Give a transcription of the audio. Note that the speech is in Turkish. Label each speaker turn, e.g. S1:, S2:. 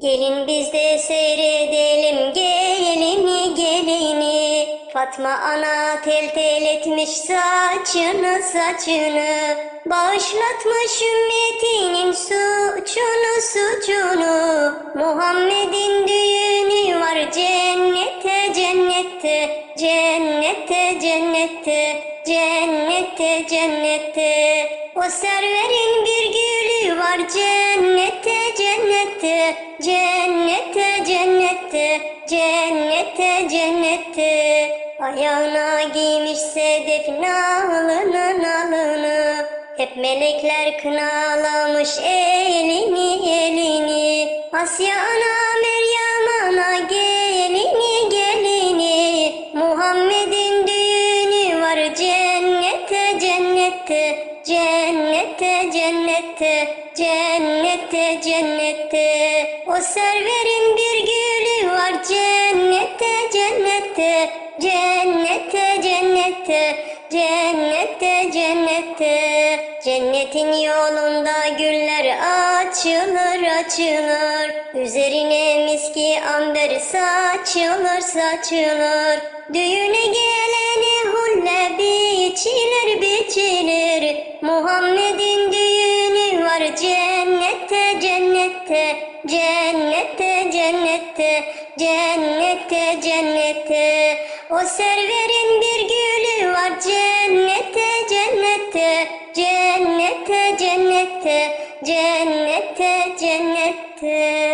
S1: Gelin biz de seyredelim gelini gelini. Fatma ana tel tel etmiş saçını saçını. Bağışlatmış ümmetinin suçunu suçunu. Muhammed'in düğünü var cennette cennette Cennette cennette cennette cennette O serverin bir cennette cennette Cennette cennette cennette cennette Ayağına giymiş sedef nalını nalını. Hep melekler kınalamış elini elini. Asya ana cennette cennette O serverin bir gülü var cennette cennette Cennette cennette cennette cennette Cennetin yolunda güller açılır açılır. Üzerine miski amber saçılır saçılır. Düğüne gelene hulle biçilir biçilir. Var cennette cennette cennette cennette cennette cennette o serverin bir gülü var cennette cennette cennette cennette cennette cennette